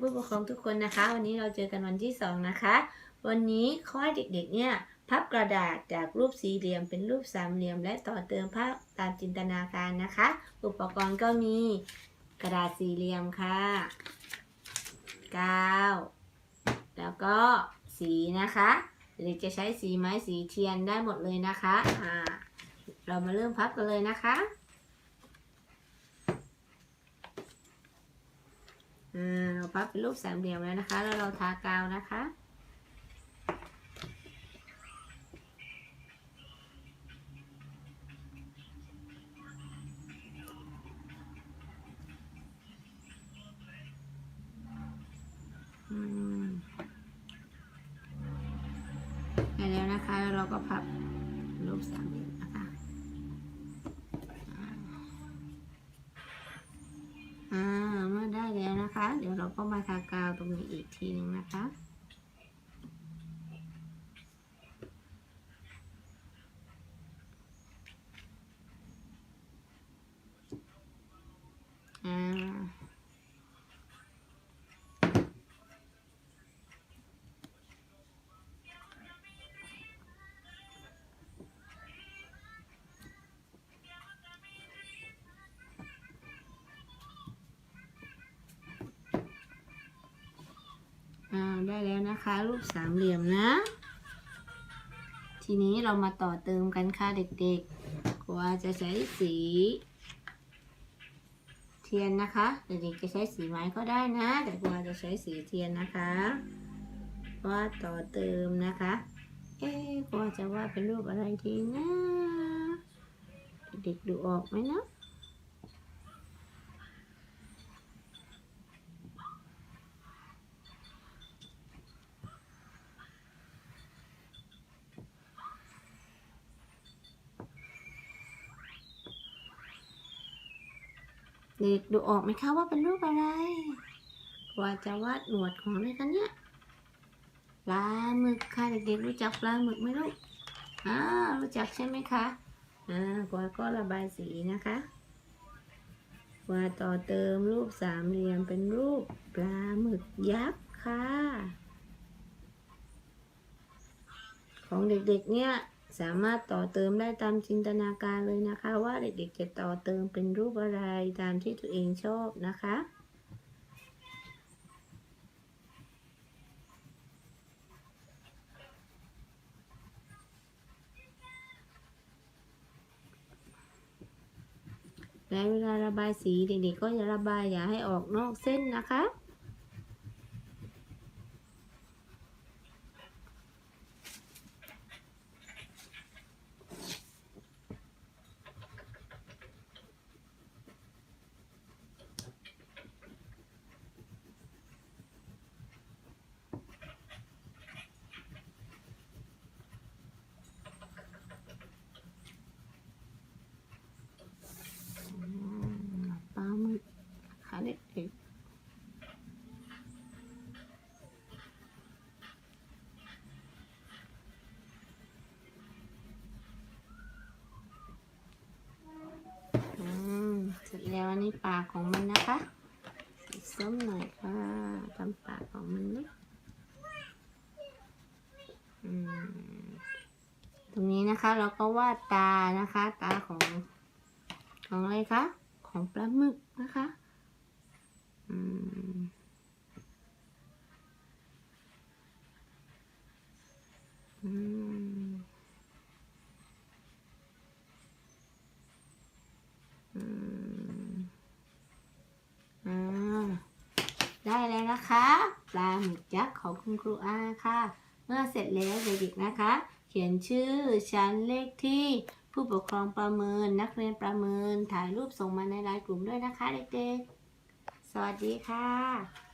ผู้ปกครองทุกคนนะคะ วันนี้เราเจอกันวันที่สองนะคะ วันนี้ขอให้เด็กๆเนี่ยพับกระดาษจากรูปสี่เหลี่ยมเป็นรูปสามเหลี่ยม และต่อเติมภาพตามจินตนาการนะคะ อุปกรณ์ก็มีกระดาษสี่เหลี่ยมค่ะกาวแล้วก็สีนะคะเด็กจะใช้สีไม้สีเทียนได้หมดเลยนะคะอ่าเรามาเริ่มพับกันเลยนะคะ อ่าเรา พับเป็นรูปสามเหลี่ยมแล้วนะคะ แล้วเราทากาวนะคะได้แล้วนะคะ แล้วเราก็พับรูปสามเหลี่ยมนะคะอ่า เดี๋ยวเราก็มาทากาวตรงนี้อีกทีหนึงนะคะ ได้แล้วนะคะ รูปสามเหลี่ยมนะ ทีนี้เรามาต่อเติมกันค่ะเด็กๆกว่าจะใช้สี เทียนนะคะเด็กๆจะใช้สีไม้ก็ได้นะ แต่กว่าจะใช้สีเทียนนะคะว่าดต่อเติมนะคะ เอ๊กว่าจะวาดเป็นรูปอะไรทีนะเด็กๆดูออกไหมนะ เด็กดูออกไหมคะว่าเป็นรูปอะไรว่าจะวาดหนวดของอะไรกันเนี่ยปลาหมึกค่ะเด็กๆรู้จักปลาหมึกไหมลูกอ่ารู้จักใช่ไหมคะอ่ากว่าก็ระบายสีนะคะกว่าต่อเติมรูปสามเหลี่ยมเป็นรูปปลาหมึกยักษ์ค่ะ ของเด็กๆเนี่ย สามารถต่อเติมได้ตามจินตนาการเลยนะคะ ว่าเด็กๆจะต่อเติมเป็นรูปอะไรตามที่ตัวเองชอบนะคะและเวลาระบายสีเด็กๆก็อย่าระบายอย่าให้ออกนอกเส้นนะคะ อืมปลาหมึกค่ะเด็กๆอืมเสร็จแล้วอันนี้ ปากของมันนะคะส้มหน่อยค่ะทำปากของมันนะตรงนี้นะคะเราก็วาดตานะคะ ตาของ ของอะไรคะ ของปลาหมึกนะคะอืม อืมอ่า ได้แล้วนะคะ ปลาหมึกยักษ์ของคุณครูอาค่ะ เมื่อเสร็จแล้วเด็กๆนะคะ เขียนชื่อชั้นเลขที่ผู้ปกครองประเมิน นักเรียนประเมินถ่ายรูปส่งมาในไลน์กลุ่มด้วยนะคะเด็กๆ สวัสดีค่ะ